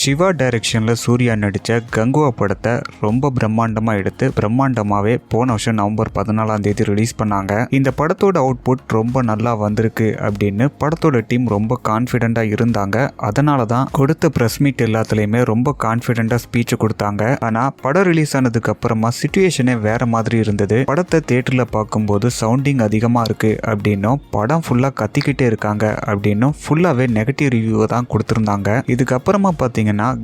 சிவா டைரக்ஷனில் சூர்யா நடித்த கங்குவா படத்தை ரொம்ப பிரம்மாண்டமாக எடுத்து பிரம்மாண்டமாகவே போன வருஷம் நவம்பர் பதினாலாம் தேதி ரிலீஸ் பண்ணாங்க. இந்த படத்தோட அவுட்புட் ரொம்ப நல்லா வந்திருக்கு அப்படின்னு படத்தோட டீம் ரொம்ப கான்ஃபிடெண்ட்டாக இருந்தாங்க. அதனால தான் கொடுத்த ப்ரெஸ் மீட் எல்லாத்துலேயுமே ரொம்ப கான்ஃபிடெண்ட்டாக ஸ்பீச் கொடுத்தாங்க. ஆனால் படம் ரிலீஸ் ஆனதுக்கு அப்புறமா சுச்சுவேஷனே வேற மாதிரி இருந்தது. படத்தை தேட்டரில் பார்க்கும்போது சவுண்டிங் அதிகமாக இருக்குது அப்படின்னும் படம் ஃபுல்லாக கத்திக்கிட்டே இருக்காங்க அப்படின்னும் ஃபுல்லாகவே நெகட்டிவ் ரிவ்யூவை தான் கொடுத்துருந்தாங்க. இதுக்கப்புறமா பார்த்தீங்கன்னா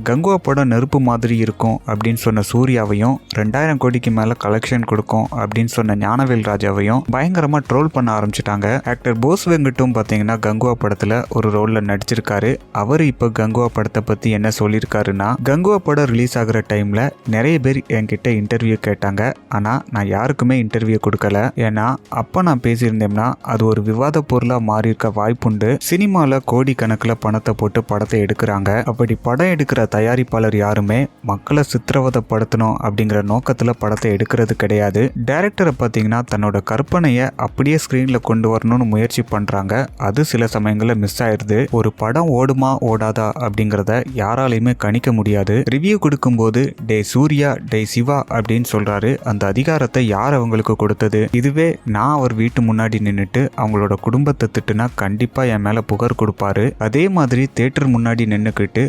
கங்குவா படம் நெருப்பு மாதிரி இருக்கும் அப்படின்னு சொன்ன சூர்யாவையும் ரெண்டாயிரம் கோடிக்கு மேலே கலெக்ஷன் கொடுக்கும் அப்படின்னு சொன்ன ஞானவேல் ராஜாவையும் பயங்கரமாக ட்ரோல் பண்ண ஆரம்பிச்சிட்டாங்க. ஆக்டர் போஸ் வெங்கட்டும் பார்த்தீங்கன்னா கங்குவா படத்தில் ஒரு ரோலில் நடிச்சிருக்காரு. அவர் இப்போ கங்குவா படத்தை பற்றி என்ன சொல்லியிருக்காருன்னா கங்குவா படம் ரிலீஸ் ஆகிற டைமில் நிறைய பேர் என்கிட்ட இன்டர்வியூ கேட்டாங்க. ஆனால் நான் யாருக்குமே இன்டர்வியூ கொடுக்கல. ஏன்னா அப்போ நான் பேசியிருந்தேன்னா அது ஒரு விவாத பொருளாக மாறி இருக்க வாய்ப்புண்டு. சினிமாவில் கோடி கணக்கில் பணத்தை போட்டு படத்தை எடுக்கிறாங்க. அப்படி படம் எடுக்கிற தயாரிப்பாளர் யாருமே மக்களை சித்திரவதைப்படுத்தணும் அப்படிங்கிற நோக்கத்தில் படத்தை எடுக்கிறது கிடையாது. டேரக்டரை பார்த்தீங்கன்னா தன்னோட கற்பனையை அப்படியே ஸ்க்ரீனில் கொண்டு வரணும்னு முயற்சி பண்ணுறாங்க அது சில சமயங்களில் மிஸ் ஆயிடுது ஒரு படம் ஓடுமா ஓடாதா அப்படிங்கிறத யாராலையுமே கணிக்க முடியாது. ரிவ்யூ கொடுக்கும்போது டே சூர்யா டே சிவா அப்படின்னு சொல்றாரு. அந்த அதிகாரத்தை யார் அவங்களுக்கு கொடுத்தது? இதுவே நான் அவர் வீட்டு முன்னாடி நின்றுட்டு அவங்களோட குடும்பத்தை திட்டுனா கண்டிப்பா என் மேல புகார் கொடுப்பாரு. அதே மாதிரி தேட்டர் முன்னாடி நின்றுக்கிட்டு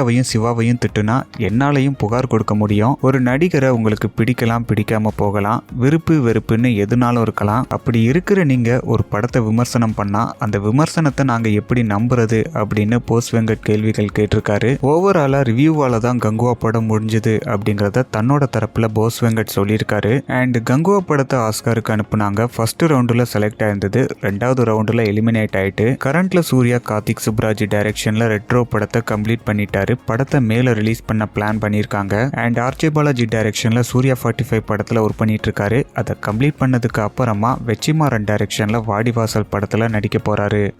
சூர்யாவையும் சிவாவையும் திட்டுனா என்னாலையும் புகார் கொடுக்க முடியும். ஒரு நடிகரை உங்களுக்கு பிடிக்கலாம் பிடிக்காம போகலாம் விருப்பு வெறுப்புன்னு எதுனாலும் இருக்கலாம். அப்படி இருக்கிற நீங்க ஒரு படத்தை விமர்சனம் பண்ணா அந்த விமர்சனத்தை நாங்க எப்படி நம்புறது அப்படின்னு போஸ் வெங்கட் கேள்விகள் கேட்டிருக்காரு. ஓவராலா ரிவ்யூவால தான் கங்குவா படம் முடிஞ்சது அப்படிங்கிறத தன்னோட தரப்புல போஸ் வெங்கட் சொல்லியிருக்காரு. அண்ட் கங்குவா படத்தை ஆஸ்காருக்கு அனுப்புனாங்க. ஃபர்ஸ்ட் ரவுண்டுல செலக்ட் ஆயிருந்தது. ரெண்டாவது ரவுண்டுல எலிமினேட் ஆயிட்டு கரண்ட்ல சூர்யா கார்த்திக் சுப்ராஜ் டைரக்ஷன்ல ரெட்ரோ படத்தை கம்ப்ளீட் பண்ணிட்டாரு. படத்தை மேல ரிலீஸ் பண்ண பிளான் பண்ணியிருக்காங்க. அண்ட் ஆர்ஜே பாலாஜி டைரக்ஷன்ல சூர்யா ஃபார்ட்டி ஃபைவ் படத்துல ஒர்க் பண்ணிட்டு இருக்காரு அதை கம்ப்ளீட் பண்ணதுக்கு அப்புறமா வெச்சிமாறன் டைரக்ஷன்ல வாடிவாசல் படத்துல நடிக்க போறாரு.